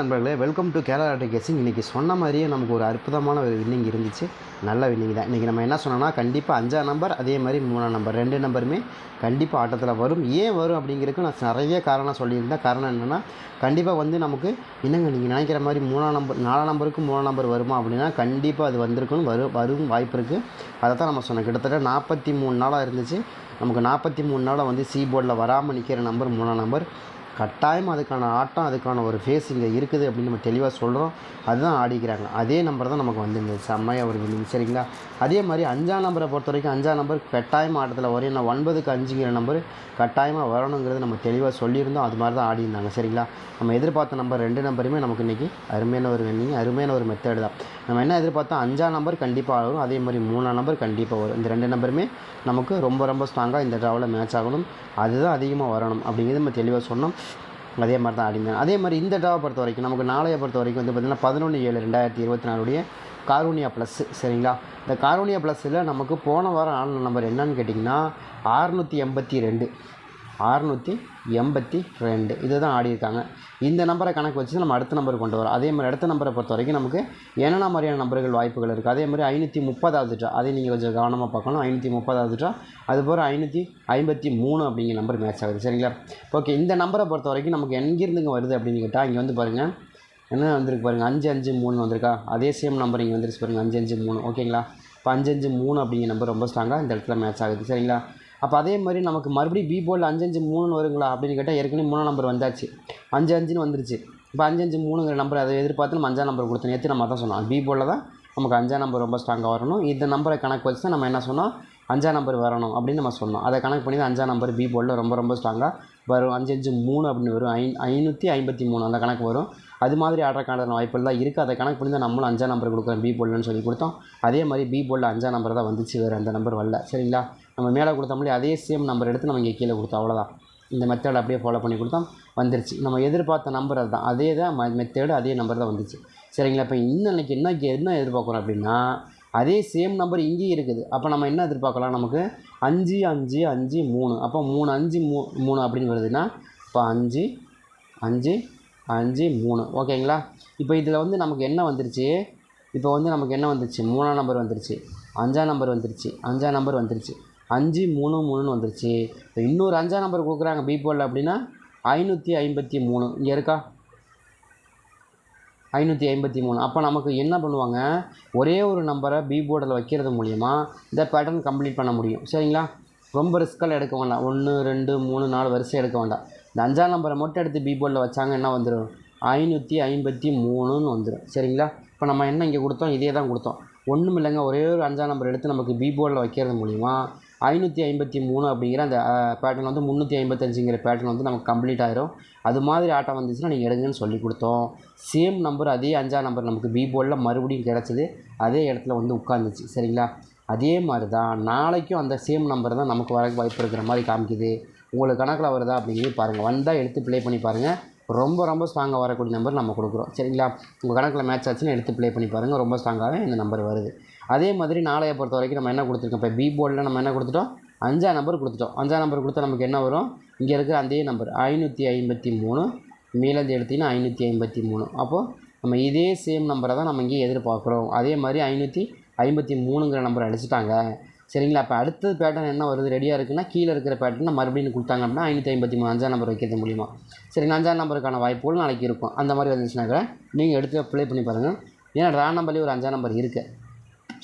நண்பர்களே welcome to Kerala கேசிங். இன்றைக்கி சொன்ன மாதிரியே நமக்கு ஒரு அற்புதமான ஒரு வின்னிங் இருந்துச்சு. நல்ல வின்னிங் தான். இன்றைக்கி நம்ம என்ன சொன்னோம்னா கண்டிப்பாக அஞ்சாம் நம்பர் அதே மாதிரி மூணாம் நம்பர் ரெண்டு நம்பருமே கண்டிப்பாக ஆட்டத்தில் வரும். ஏன் வரும் அப்படிங்கிறதுக்கு நான் நிறைய காரணம் சொல்லியிருந்தேன். காரணம் என்னென்னா கண்டிப்பாக வந்து நமக்கு என்னங்க நீங்கள் நினைக்கிற மாதிரி மூணாம் நம்பர் நாலாம் நம்பருக்கு மூணாம் நம்பர் வருமா அப்படின்னா கண்டிப்பாக அது வந்திருக்குன்னு வரும் வரும் வாய்ப்பு இருக்குது அதை தான் நம்ம சொன்னோம். கிட்டத்தட்ட நாற்பத்தி மூணு நாளாக இருந்துச்சு. நமக்கு நாற்பத்தி மூணு நாளாக வந்து சி போர்டில் வராமல் நிற்கிற நம்பர் மூணாம் நம்பர் கட்டாயம் அதுக்கான ஆட்டம் அதுக்கான ஒரு ஃபேஸ் இங்கே இருக்குது அப்படின்னு நம்ம தெளிவாக சொல்கிறோம் அதுதான் ஆடிக்கிறாங்க. அதே நம்பர் தான் நமக்கு வந்துருந்தது. செம்மையாக ஒரு சரிங்களா? அதே மாதிரி அஞ்சாம் நம்பரை பொறுத்த வரைக்கும் அஞ்சாம் நம்பர் கட்டாயம் ஆட்டத்தில் வரும். ஏன்னா ஒன்பதுக்கு அஞ்சுங்கிற நம்பர் கட்டாயமாக வரணுங்கிறது நம்ம தெளிவாக சொல்லியிருந்தோம். அது மாதிரி தான் ஆடி இருந்தாங்க. சரிங்களா? நம்ம எதிர்பார்த்த நம்பர் ரெண்டு நம்பருமே நமக்கு இன்றைக்கி அருமையான ஒரு வின்னிங் அருமையான ஒரு மெத்தேடு தான். நம்ம என்ன எதிர்பார்த்தோம் அஞ்சாம் நம்பர் கண்டிப்பாக வரும். அதே மாதிரி மூணாம் நம்பர் கண்டிப்பாக வரும். இந்த ரெண்டு நம்பருமே நமக்கு ரொம்ப ரொம்ப ஸ்ட்ராங்காக இந்த ட்ராவில் மேட்ச் ஆகணும். அதுதான் அதிகமாக வரணும் அப்படிங்கிறது நம்ம தெளிவாக சொன்னோம். அதே மாதிரி தான் ஆடிங்க அதே மாதிரி இந்த ட்ராவை பொறுத்த வரைக்கும் நமக்கு நாளைய பொறுத்த வரைக்கும் வந்து பார்த்திங்கன்னா பதினொன்று ஏழு ரெண்டாயிரத்தி இருபத்தி நாலுடைய காரூனியா ப்ளஸ்ஸு சரிங்களா? இந்த காரூனியா ப்ளஸ்ஸில் நமக்கு போன வாரம் ஆன நம்பர் என்னன்னு கேட்டிங்கன்னா ஆறுநூற்றி எண்பத்தி ரெண்டு. அறுநூற்றி எண்பத்தி ரெண்டு. இது தான் ஆடியிருக்காங்க இந்த நம்பரை கணக்கு வச்சு நம்ம அடுத்த நம்பர் கொண்டு வரோம். அதே மாதிரி அடுத்த நம்பரை பொறுத்த வரைக்கும் நமக்கு என்னென்ன மாதிரியான நம்பர்கள் வாய்ப்புகள் இருக்குது அதே மாதிரி ஐநூற்றி முப்பதாவது ட்ரா அதை நீங்கள் கொஞ்சம் கவனமாக பார்க்கணும். ஐநூற்றி முப்பதாவது ட்ரா அதுபோல் ஐநூற்றி ஐம்பத்தி மூணு அப்படிங்கிற நம்பர் மேட்ச் ஆகுது சரிங்களா? ஓகே இந்த நம்பரை பொறுத்த வரைக்கும் நமக்கு எங்கேருந்துங்க வருது அப்படின்னு கேட்டால் இங்கே வந்து பாருங்கள் என்ன வந்திருக்கு பாருங்கள் அஞ்சு அஞ்சு மூணு வந்திருக்கா? அதே சேம் நம்பர் இங்கே வந்துருச்சு பாருங்கள் அஞ்சு அஞ்சு மூணு. ஓகேங்களா இப்போ அஞ்சு அஞ்சு மூணு அப்படிங்கிற நம்பர் ரொம்ப ஸ்ட்ராங்காக இந்த இடத்துல மேட்ச் ஆகுது. சரிங்களா? அப்போ அதே மாதிரி நமக்கு மறுபடியும் பி போர்டில் அஞ்சு அஞ்சு மூணுன்னு வருங்களா அப்படின்னு கேட்டால் ஏற்கனவே மூணு நம்பர் வந்தாச்சு. அஞ்சு அஞ்சுன்னு வந்துருச்சு. இப்போ அஞ்சு அஞ்சு மூணுங்கிற நம்பர் அதை எதிர்பார்த்து நம்ம அஞ்சாம் நம்பர் கொடுத்தோம். நேற்று நம்ம தான் சொன்னோம். பி போர்டில் தான் நமக்கு அஞ்சாம் நம்பர் ரொம்ப ஸ்ட்ராங்காக வரணும். இந்த நம்பரை கணக்கு வச்சு தான் நம்ம என்ன சொன்னோம்? அஞ்சாம் நம்பர் வரணும் அப்படின்னு நம்ம சொன்னோம். அதை கணக்கு பண்ணி தான் அஞ்சாம் நம்பர் பி போர்டில் ரொம்ப ரொம்ப ஸ்ட்ராங்காக வரும். அஞ்சு அஞ்சு மூணு அப்படின்னு வரும். ஐ ஐநூற்றி ஐம்பத்தி மூணு அந்த கணக்கு வரும். அது மாதிரி ஆடுறக்கான வாய்ப்புகள் தான் இருக்குது அதை கணக்கு பண்ணி தான் நம்மளும் அஞ்சாம் நம்பர் கொடுக்குறோம் பி போல்டுன்னு சொல்லி கொடுத்தோம். அதே மாதிரி பி போர்டில் அஞ்சாம் நம்பர் தான் வந்துச்சு. வேறு அந்த நம்பர் வரல. சரிங்களா? நம்ம மேலே கொடுத்தோம்லே அதே சேம் நம்பர் எடுத்து நம்ம இங்கே கீழே கொடுத்தோம். அவ்வளோதான் இந்த மெத்தட் அப்படியே ஃபாலோ பண்ணி கொடுத்தோம். வந்துருச்சு. நம்ம எதிர்பார்த்த நம்பர் அதுதான். அதே தான் மெத்தேடு அதே நம்பர் தான் வந்துச்சு. சரிங்களா? இப்போ இன்னைக்கு என்ன என்ன எதிர்பார்க்குறோம் அப்படின்னா அதே சேம் நம்பர் இங்கேயும் இருக்குது. அப்போ நம்ம என்ன எதிர்பார்க்கலாம்? நமக்கு அஞ்சு அஞ்சு அஞ்சு மூணு. அப்போ மூணு அஞ்சு மூ மூணு அப்படின்னு வருதுன்னா இப்போ அஞ்சு அஞ்சு அஞ்சு மூணு. ஓகேங்களா? இப்போ இதில் வந்து நமக்கு என்ன வந்துருச்சு? இப்போ வந்து நமக்கு என்ன வந்துருச்சு? மூணாம் நம்பர் வந்துருச்சு. அஞ்சாம் நம்பர் வந்துருச்சு. அஞ்சாம் நம்பர் வந்துருச்சு. அஞ்சு மூணு மூணுன்னு வந்துருச்சு. இப்போ இன்னொரு அஞ்சாம் நம்பர் கொடுக்குறாங்க பி அப்படின்னா ஐநூற்றி ஐம்பத்தி மூணு. இங்கே இருக்கா? ஐநூற்றி ஐம்பத்தி மூணு. அப்போ நமக்கு என்ன பண்ணுவாங்க? ஒரே ஒரு நம்பரை பி போர்டில் வைக்கிறது மூலிமா இந்த பேட்டர்ன் கம்ப்ளீட் பண்ண முடியும். சரிங்களா? ரொம்ப ரிஸ்க்கெல்லாம் எடுக்க வேண்டாம். ஒன்று ரெண்டு மூணு நாலு வரிசை எடுக்க வேண்டாம். இந்த அஞ்சாம் நம்பரை மட்டும் எடுத்து பி போர்டில் வச்சாங்க என்ன வந்துடும் ஐநூற்றி ஐம்பத்தி மூணுன்னு வந்துடும் சரிங்களா? இப்போ நம்ம என்ன இங்கே கொடுத்தோம்? இதே தான் கொடுத்தோம். ஒன்றும் இல்லைங்க. ஒரே ஒரு அஞ்சாம் நம்பர் எடுத்து நமக்கு பி போர்டில் வைக்கிறது மூலிமா ஐநூற்றி ஐம்பத்தி மூணு அப்படிங்கிற அந்த பேட்டர்ன் வந்து முந்நூற்றி ஐம்பத்தஞ்சுங்கிற பேட்டர்ன் வந்து நமக்கு கம்ப்ளீட் ஆயிரும். அது மாதிரி ஆட்டம் வந்துச்சுன்னா நீங்கள் எடுங்கன்னு சொல்லி கொடுத்தோம். சேம் நம்பர் அதே அஞ்சாம் நம்பர் நமக்கு பி போர்டில் மறுபடியும் கிடச்சிது. அதே இடத்துல வந்து உட்காந்துச்சு சரிங்களா? அதே மாதிரி தான் நாளைக்கும் அந்த சேம் நம்பர் தான் நமக்கு வர வாய்ப்பு இருக்கிற மாதிரி காமிக்குது. உங்களுக்கு கணக்கில் வருதா அப்படிங்கிறது பாருங்கள் வந்தால் எடுத்து ப்ளே பண்ணி பாருங்கள் ரொம்ப ரொம்ப ஸ்ட்ராங்காக வரக்கூடிய நம்பர் நம்ம கொடுக்குறோம். சரிங்களா? உங்கள் கணக்கில் மேட்ச் ஆச்சுன்னு எடுத்து ப்ளே பண்ணி பாருங்கள் ரொம்ப ஸ்ட்ராங்காகவே இந்த நம்பர் வருது. அதே மாதிரி நாளைய பொறுத்த வரைக்கும் நம்ம என்ன கொடுத்துருக்கோம்? இப்போ பி போர்டில் நம்ம என்ன கொடுத்துட்டோம்? அஞ்சாம் நம்பர் கொடுத்துட்டோம். அஞ்சாம் நம்பர் கொடுத்தா நமக்கு என்ன வரும்? இங்கே இருக்கிற அதே நம்பர் ஐநூற்றி ஐம்பத்தி மூணு. மேலேருந்து எடுத்திங்கன்னா ஐநூற்றி ஐம்பத்தி மூணு. அப்போது நம்ம இதே சேம் நம்பரை தான் நம்ம இங்கே எதிர்பார்க்குறோம். அதே மாதிரி ஐநூற்றி ஐம்பத்தி மூணுங்கிற நம்பர் அடிச்சிட்டாங்க. சரிங்களா அப்போ அடுத்தது பேட்டர்ன் என்ன வருது? ரெடியாக இருக்குன்னா கீழே இருக்கிற பேட்டர்னை மறுபடியும் கொடுத்தாங்க அப்படின்னா ஐநூற்றி ஐம்பத்தி மூணு அஞ்சாம் நம்பர் வைக்கிறது மூலிமா சரிங்களா அஞ்சாம் நம்பருக்கான வாய்ப்புகள் நாளைக்கு இருக்கும். அந்த மாதிரி வந்துச்சுனாக்கா நீங்கள் எடுத்து ப்ளே பண்ணி பாருங்கள் ஏன்னா ரா நம்பர்லேயே ஒரு அஞ்சாம் நம்பர் இருக்குது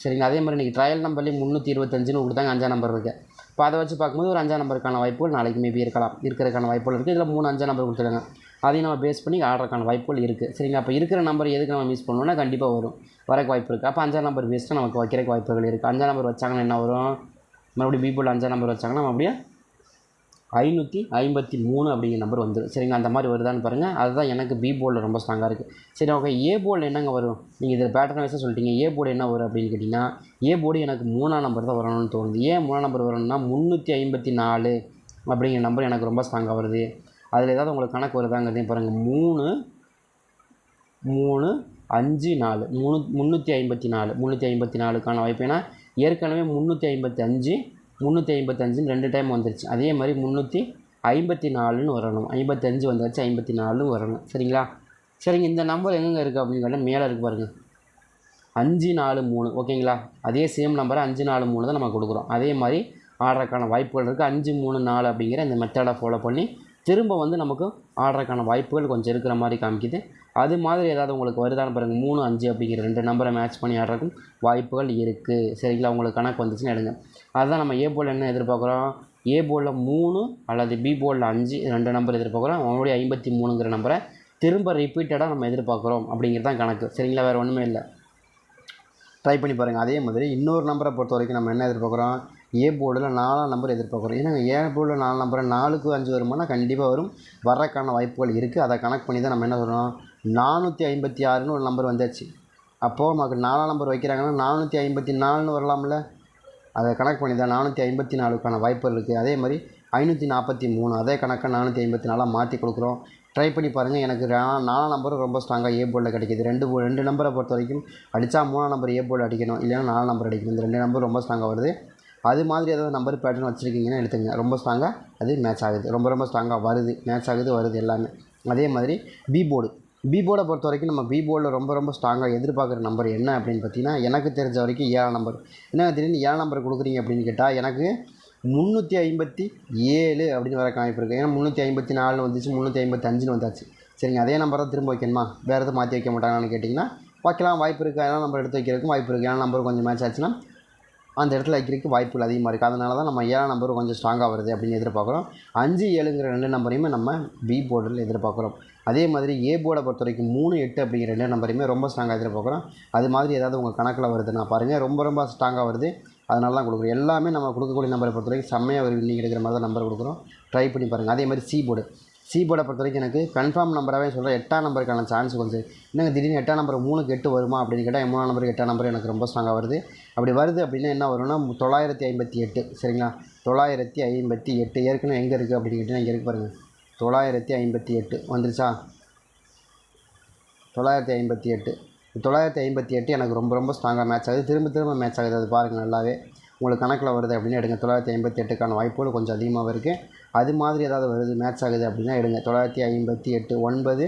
சரிங்களா அதே மாதிரி இன்றைக்கி ட்ரையல் நம்பர்லேயும் முந்நூற்றி இருபத்தஞ்சுன்னு கொடுத்தாங்க அஞ்சாம் நம்பர் இருக்குது இப்போ அதை வச்சு பார்க்கும்போது ஒரு அஞ்சாம் நம்பருக்கான வாய்ப்புகள் நாளைக்கு மேபி இருக்கலாம். இருக்கிறதுக்கான வாய்ப்புகள் இருக்குது இதில் மூணு அஞ்சாம் நம்பர் கொடுத்துருங்க அதையும் நம்ம பேஸ் பண்ணி ஆடுறதுக்கான வாய்ப்புகள் இருக்குது சரிங்களா? அப்போ இருக்கிற நம்பர் எதுக்கு நம்ம மிஸ் பண்ணோம்னா கண்டிப்பாக வரும். வரக்கு வாய்ப்பு இருக்குது அப்போ அஞ்சாம் நம்பர் வேஸ்ட்டாக நமக்கு வைக்கிறக்கு வாய்ப்புகள் இருக்குது அஞ்சாம் நம்பர் வச்சாங்கன்னா என்ன வரும்? மறுபடியும் பி அஞ்சாம் நம்பர் வச்சாங்கன்னா நம்ம அப்படியே ஐநூற்றி ஐம்பத்தி மூணு அப்படிங்கிற நம்பர் வந்துடும் சரிங்க அந்த மாதிரி வருதான்னு பாருங்கள் அதுதான் எனக்கு பி போர்டில் ரொம்ப ஸ்ட்ராங்காக இருக்குது சரி ஓகே ஏ போர்டில் என்னங்க வரும்? நீங்கள் இதில் பேட்டர்ன் வைஸாக சொல்லிட்டீங்க. ஏ போர்டு என்ன வரும் அப்படின்னு கேட்டிங்கன்னா ஏ போர்டு எனக்கு மூணாம் நம்பர் தான் வரணும்னு தோணுது. ஏன் மூணாம் நம்பர் வரணும்னா முந்நூற்றி ஐம்பத்தி நாலு அப்படிங்கிற நம்பர் எனக்கு ரொம்ப ஸ்ட்ராங்காக வருது. அதில் ஏதாவது உங்களுக்கு கணக்கு வருதாங்கிறதையும் பாருங்கள் மூணு மூணு அஞ்சு நாலு. மூணு முந்நூற்றி ஐம்பத்தி நாலு முந்நூற்றி ஐம்பத்தி நாலுக்கான வாய்ப்பு ஏன்னா ஏற்கனவே முந்நூற்றி ஐம்பத்தி அஞ்சு முந்நூற்றி ஐம்பத்தஞ்சுன்னு ரெண்டு டைம் வந்துருச்சு. அதே மாதிரி முந்நூற்றி ஐம்பத்தி நாலுன்னு வரணும். ஐம்பத்தஞ்சு வந்தாச்சு ஐம்பத்தி நாலுன்னு வரணும். சரிங்களா? சரிங்க இந்த நம்பர் எங்கெங்கே இருக்குது அப்படின்னு கேட்டால் மேலே இருக்கு பாருங்கள் அஞ்சு நாலு மூணு. ஓகேங்களா? அதே சேம் நம்பரை அஞ்சு நாலு மூணு தான் நம்ம கொடுக்குறோம். அதே மாதிரி ஆர்டருக்கான வாய்ப்புகள் இருக்குது அஞ்சு மூணு நாலு அப்படிங்கிற இந்த மெத்தடை ஃபாலோ பண்ணி திரும்ப வந்து நமக்கு ஆடுறதுக்கான வாய்ப்புகள் கொஞ்சம் இருக்கிற மாதிரி காமிக்குது. அது மாதிரி ஏதாவது உங்களுக்கு வருதான்னு பாருங்கள் மூணு அஞ்சு அப்படிங்கிற ரெண்டு நம்பரை மேட்ச் பண்ணி ஆடுறதுக்கும் வாய்ப்புகள் இருக்குது சரிங்களா? உங்களுக்கு கணக்கு வந்துச்சுன்னு எடுங்க. அதுதான் நம்ம ஏ போல் என்ன எதிர்பார்க்குறோம்? ஏ போலில் மூணு அல்லது பி போலில் அஞ்சு ரெண்டு நம்பர் எதிர்பார்க்குறோம். அவனுடைய ஐம்பத்தி மூணுங்கிற நம்பரை திரும்ப ரிப்பீட்டடாக நம்ம எதிர்பார்க்குறோம் அப்படிங்கிறது தான் கணக்கு. சரிங்களா? வேறு ஒன்றுமே இல்லை. ட்ரை பண்ணி பாருங்கள் அதே மாதிரி இன்னொரு நம்பரை பொறுத்த வரைக்கும் நம்ம என்ன எதிர்பார்க்குறோம்? ஏ போர்டில் நாலாம் நம்பர் எதிர்பார்க்குறோம். ஏன்னா ஏ போர்டில் நாலு நம்பர் நாலுக்கு அஞ்சு வருமானா கண்டிப்பாக வரும். வர்றதுக்கான வாய்ப்புகள் இருக்குது அதை கணக்கு பண்ணி தான் நம்ம என்ன சொல்கிறோம் நானூற்றி ஐம்பத்தி ஆறுன்னு ஒரு நம்பர் வந்தாச்சு அப்போது நமக்கு நாலாம் நம்பர் வைக்கிறாங்கன்னா நானூற்றி ஐம்பத்தி நாலுன்னு வரலாம்ல? அதை கணக்கு பண்ணி தான் நானூற்றி ஐம்பத்தி நாலுக்கான வாய்ப்புகள் இருக்குது அதே மாதிரி ஐநூற்றி நாற்பத்தி மூணு அதே கணக்காக நானூற்றி ஐம்பத்தி நாலாக மாற்றி கொடுக்குறோம். ட்ரை பண்ணி பாருங்கள் எனக்கு நாலாம் நம்பரும் ரொம்ப ஸ்ட்ராங்காக ஏ போர்டில் கிடைக்கிது. ரெண்டு ரெண்டு நம்பரை பொறுத்த வரைக்கும் அடித்தா மூணாம் நம்பர் ஏ போர்டு அடிக்கணும். இல்லைன்னா நாலாம் நம்பர் அடிக்கணும். இந்த ரெண்டு நம்பர் ரொம்ப ஸ்ட்ராங்காக வருது. அது மாதிரி ஏதாவது நம்பர் பேட்டர்ன் வச்சுருக்கீங்கன்னா எடுத்துங்க ரொம்ப ஸ்ட்ராங்காக அது மேட்ச் ஆகுது. ரொம்ப ரொம்ப ஸ்ட்ராங்காக வருது. மேட்ச் ஆகுது வருது எல்லாமே. அதே மாதிரி பி போர்டு பி போர்டை பொறுத்த வரைக்கும் நம்ம பி போர்டில் ரொம்ப ரொம்ப ஸ்ட்ராங்காக எதிர்பார்க்குற நம்பர் என்ன அப்படின்னு பார்த்தீங்கன்னா எனக்கு தெரிஞ்ச வரைக்கும் ஏழாம் நம்பர் என்ன திடீர்னு ஏழாம் நம்பர் கொடுக்குறீங்க அப்படின்னு கேட்டால் எனக்கு முந்நூற்றி ஐம்பத்தி ஏழு அப்படின்னு வர வாய்ப்பு இருக்குது ஏன்னா முந்நூற்றி ஐம்பத்தி நாலு வந்துச்சு முந்நூற்றி ஐம்பத்தி அஞ்சுன்னு வந்தாச்சு. சரிங்க அதே நம்பர் தான் திரும்ப வைக்கணுமா? வேறு எதுவும் மாற்றி வைக்க மாட்டாங்கன்னு கேட்டிங்கன்னா வைக்கலாம். வாய்ப்பு இருக்குது ஏன்னா நம்பர் எடுத்து வைக்கிறதுக்கும் வாய்ப்பு இருக்குது ஏன்னா நம்பர் கொஞ்சம் மேட்ச் ஆச்சுன்னா அந்த இடத்துல வைக்கிறதுக்கு வாய்ப்புகள் அதிகமாக இருக்குது அதனால தான் நம்ம ஏழாம் நம்பர் கொஞ்சம் ஸ்ட்ராங்காக வருது அப்படின்னு எதிர்பார்க்குறோம். அஞ்சு ஏழுங்கிற ரெண்டு நம்பரையுமே நம்ம பி போர்டில் எதிர்பார்க்குறோம். அதே மாதிரி ஏ போர்டை பொறுத்த வரைக்கும் மூணு எட்டு அப்படிங்கிற ரெண்டு நம்பரையுமே ரொம்ப ஸ்ட்ராங்காக எதிர்பார்க்குறோம். அது மாதிரி ஏதாவது உங்கள் கணக்கில் வருதுன்னா பாருங்கள் ரொம்ப ரொம்ப ஸ்ட்ராங்காக வருது. அதனால தான் கொடுக்குறோம். எல்லாமே நம்ம கொடுக்கக்கூடிய நம்பரை பொறுத்த வரைக்கும் செம்மையாக வருது நீங்கள் எடுக்கிற மாதிரி தான் நம்பர் கொடுக்குறோம். ட்ரை பண்ணி பாருங்கள் அதே மாதிரி சி போர்டு சி போர்டை பொறுத்த வரைக்கும் எனக்கு கன்ஃபார்ம் நம்பராகவே சொல்கிறேன் எட்டாம் நம்பருக்கான சான்ஸ் கொஞ்சம் என்னங்க திடீர்னு எட்டாம் நம்பர் மூணுக்கு எட்டு வருமா அப்படின்னு கேட்டால் மூணாம் நம்பருக்கு எட்டாம் நம்பர் எனக்கு ரொம்ப ஸ்ட்ராங்காக வருது. அப்படி வருது அப்படின்னா என்ன வரும்னா தொள்ளாயிரத்தி ஐம்பத்தி எட்டு சரிங்களா? தொள்ளாயிரத்தி ஐம்பத்தி எட்டு ஏற்கனவே எங்கே இருக்குது அப்படின்னு கேட்டிங்கன்னா இங்கே இருக்கு பாருங்கள் தொள்ளாயிரத்தி ஐம்பத்தி எட்டு வந்துருச்சா? தொள்ளாயிரத்தி ஐம்பத்தி எட்டு. தொள்ளாயிரத்தி ஐம்பத்தி எட்டு எனக்கு ரொம்ப ரொம்ப ஸ்ட்ராங்காக மேட்ச் ஆகுது. திரும்ப திரும்ப மேட்ச் ஆகுது. அது பாருங்கள் நல்லாவே. உங்களுக்கு கணக்கில் வருது அப்படின்னு எடுங்க. தொள்ளாயிரத்தி ஐம்பத்தி எட்டுக்கான வாய்ப்புகள் கொஞ்சம் அதிகமாக இருக்குது அது மாதிரி ஏதாவது வருது மேட்ச் ஆகுது அப்படின்னா எடுங்க. தொள்ளாயிரத்தி ஐம்பத்தி எட்டு ஒன்பது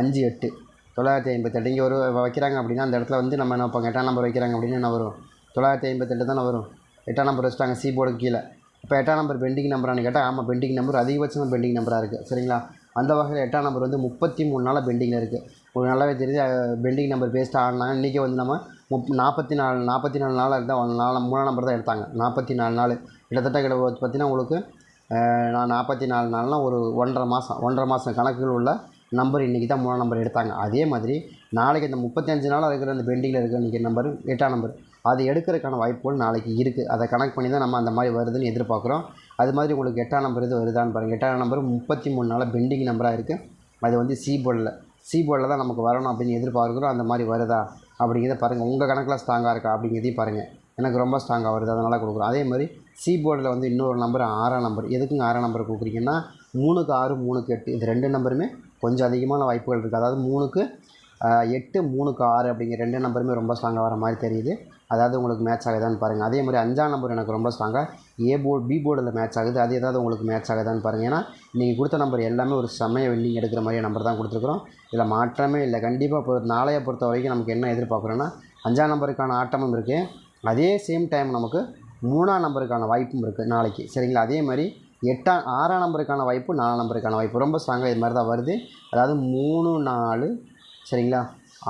அஞ்சு எட்டு. தொள்ளாயிரத்தி ஐம்பத்தி எட்டு. இங்கே ஒரு வைக்கிறாங்க அப்படின்னா அந்த இடத்துல வந்து நம்ம என்ன வைப்பாங்க எட்டாம் நம்பர் வைக்கிறாங்க அப்படின்னு என்ன வரும்? தொள்ளாயிரத்தி ஐம்பத்தெட்டு தானே வரும். எட்டாம் நம்பர் வச்சுட்டாங்க சி போர்டுக்கு கீழே. இப்போ எட்டாம் நம்பர் பெண்டிங் நம்பரானு கேட்டால் ஆமாம் பெண்டிங் நம்பர் அதிகபட்சமாக பெண்டிங் நம்பராக இருக்குது சரிங்களா? அந்த வகையில் எட்டாம் நம்பர் வந்து முப்பத்தி மூணு நாளாக பெண்டிங்கில் இருக்குது உங்களுக்கு நல்லாவே தெரியுது பெண்டிங் நம்பர் பேஸ்ட் ஆடினாங்க இன்றைக்கி வந்து நம்ம முப் நாற்பத்தி நாலு நாற்பத்தி நாலு நாளாக இருந்தால் நாலு மூணாம் நம்பர் தான் எடுத்தாங்க. நாற்பத்தி நாலு நாள். கிட்டத்தட்ட கிட்ட பார்த்தீங்கன்னா உங்களுக்கு நான் நாற்பத்தி நாலு நாள்னால் ஒரு ஒன்றரை மாதம் ஒன்றரை மாதம் கணக்கில் உள்ள நம்பர் இன்றைக்கி தான் மூணாம் நம்பர் எடுத்தாங்க. அதே மாதிரி நாளைக்கு இந்த முப்பத்தஞ்சு நாளாக இருக்கிற அந்த பெண்டிங்கில் இருக்கிற இன்றைக்கி நம்பர் எட்டாம் நம்பர் அது எடுக்கிறதுக்கான வாய்ப்புகள் நாளைக்கு இருக்குது அதை கணக்கு பண்ணி தான் நம்ம அந்த மாதிரி வருதுன்னு எதிர்பார்க்குறோம். அது மாதிரி உங்களுக்கு எட்டாம் நம்பர் இது வருதான்னு பாருங்கள் எட்டாம் நம்பர் முப்பத்தி மூணு நாளாக பெண்டிங் நம்பராக இருக்குது அது வந்து சி போர்டில் சி போர்டில் தான் நமக்கு வரணும் அப்படின்னு எதிர்பார்க்குறோம். அந்த மாதிரி வருதா அப்படிங்கிறத பாருங்கள் உங்கள் கணக்கில் ஸ்ட்ராங்காக இருக்கா அப்படிங்கிறதையும் பாருங்கள் எனக்கு ரொம்ப ஸ்ட்ராங்காக வருது. அதனால் கொடுக்குறோம். அதே மாதிரி சி போர்டில் வந்து இன்னொரு நம்பர் ஆறாம் நம்பர் எதுக்குங்க ஆறாம் நம்பர் கொடுக்குறீங்கன்னா மூணுக்கு ஆறு மூணுக்கு எட்டு. இது ரெண்டு நம்பருமே கொஞ்சம் அதிகமான வாய்ப்புகள் இருக்குது அதாவது மூணுக்கு எட்டு மூணுக்கு ஆறு அப்படிங்கிற ரெண்டு நம்பருமே ரொம்ப ஸ்ட்ராங்காக வர மாதிரி தெரியுது. அதாவது உங்களுக்கு மேட்ச் ஆகுதான்னு பாருங்கள் அதே மாதிரி அஞ்சாம் நம்பர் எனக்கு ரொம்ப ஸ்ட்ராங்காக ஏ போர்டு பி போர்டில் மேட்ச் ஆகுது. அது ஏதாவது உங்களுக்கு மேட்ச் ஆகுதான்னு பாருங்கள் ஏன்னா நீங்கள் கொடுத்த நம்பர் எல்லாமே ஒரு செம்மையை வின்னிங் எடுக்கிற மாதிரியே நம்பர் தான் கொடுத்துருக்குறோம். இதில் மாற்றமே இல்லை. கண்டிப்பாக பொறு நாளைய பொறுத்த வரைக்கும் நமக்கு என்ன எதிர்பார்க்குறோன்னா அஞ்சாம் நம்பருக்கான ஆட்டமும் இருக்குது அதே சேம் டைம் நமக்கு மூணாம் நம்பருக்கான வாய்ப்பும் இருக்குது நாளைக்கு. சரிங்களா? அதே மாதிரி எட்டாம் ஆறாம் நம்பருக்கான வாய்ப்பு நாலாம் நம்பருக்கான வாய்ப்பு. ரொம்ப ஸ்ட்ராங்காக இது மாதிரி தான் வருது. அதாவது மூணு நாலு சரிங்களா?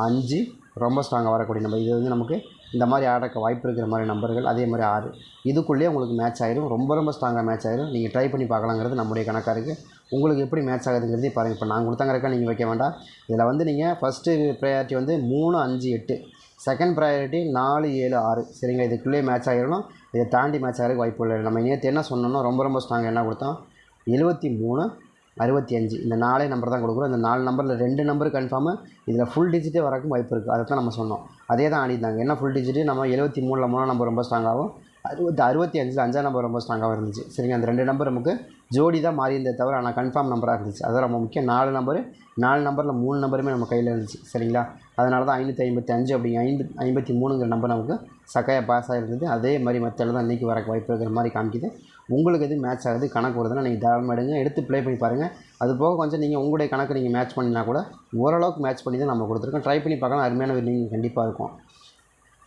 அஞ்சு ரொம்ப ஸ்ட்ராங்காக வரக்கூடிய நம்பர் இது வந்து நமக்கு இந்த மாதிரி ஆடக்க வாய்ப்பு இருக்கிற மாதிரி நம்பர்கள் அதே மாதிரி ஆறு. இதுக்குள்ளேயே உங்களுக்கு மேட்ச் ஆயிரும். ரொம்ப ரொம்ப ஸ்ட்ராங்காக மேட்ச் ஆயிரும். நீங்கள் ட்ரை பண்ணி பார்க்கலாங்கிறது நம்முடைய கணக்காக இருக்குது உங்களுக்கு எப்படி மேட்ச் ஆகுதுங்கிறதே பாருங்கள் இப்போ நான் கொடுத்தங்கிறக்கா நீங்கள் வைக்க வேண்டாம். இதில் வந்து நீங்கள் ஃபஸ்ட்டு ப்ரையாரிட்டி வந்து மூணு அஞ்சு எட்டு. செகண்ட் ப்ரையாரிட்டி நாலு ஏழு ஆறு. சரிங்களா இதுக்குள்ளேயே மேட்ச் ஆகிடணும். இதை தாண்டி மேட்ச் ஆகிறதுக்கு வாய்ப்பு இல்லை. நம்ம நேற்று என்ன சொன்னோம்னா ரொம்ப ரொம்ப ஸ்ட்ராங் என்ன கொடுத்தோம்? எழுபத்தி மூணு அறுபத்தி அஞ்சு. இந்த நாலே நம்பர் தான் கொடுக்குறோம். இந்த நாலு நம்பரில் ரெண்டு நம்பர் கன்ஃபார்மு இதில் ஃபுல் டிஜிட்டே வரக்கும் வாய்ப்பு இருக்குது அதை தான் நம்ம சொன்னோம். அதே தான் ஆடிட்டாங்க. என்ன ஃபுல் டிஜிட்டு நம்ம எழுபத்தி மூணில் மூணாம் நம்பர் ரொம்ப ஸ்ட்ராங்காகவும் அறுபத்தி அறுபத்தி அஞ்சில் அஞ்சாம் நம்பர் ரொம்ப ஸ்ட்ராங்காக இருந்துச்சு. சரிங்க அந்த ரெண்டு நம்பர் நமக்கு ஜோடி தான் மாறி இருந்தே தவிர ஆனால் கன்ஃபார்ம் நம்பராக இருந்துச்சு. அதான் ரொம்ப முக்கியம் நாலு நம்பர் நாலு நம்பரில் மூணு நம்பருமே நம்ம கையில் இருந்துச்சு. சரிங்களா? அதனால தான் ஐநூற்றி ஐம்பத்தி அஞ்சு அப்படிங்க ஐம்பத்தி ஐம்பத்தி மூணுங்கிற நம்பர் நமக்கு சக்கையாக பாஸ் ஆகிருந்தது அதே மாதிரி மற்ற தான் இன்றைக்கி வர வாய்ப்பு இருக்கிற மாதிரி காமிக்குது. உங்களுக்கு எது மேட்ச் ஆகுது கணக்கு வருதுன்னா நீங்கள் தாராளமாக எடுங்க. எடுத்து ப்ளே பண்ணி பாருங்கள் அது போக கொஞ்சம் நீங்கள் உங்களுடைய கணக்கு நீங்கள் மேட்ச் பண்ணினா கூட ஓரளவுக்கு மேட்ச் பண்ணி தான் நம்ம கொடுத்துருக்கோம். ட்ரை பண்ணி பார்க்கலாம். அருமையான வின்னிங் கண்டிப்பாக இருக்கும்.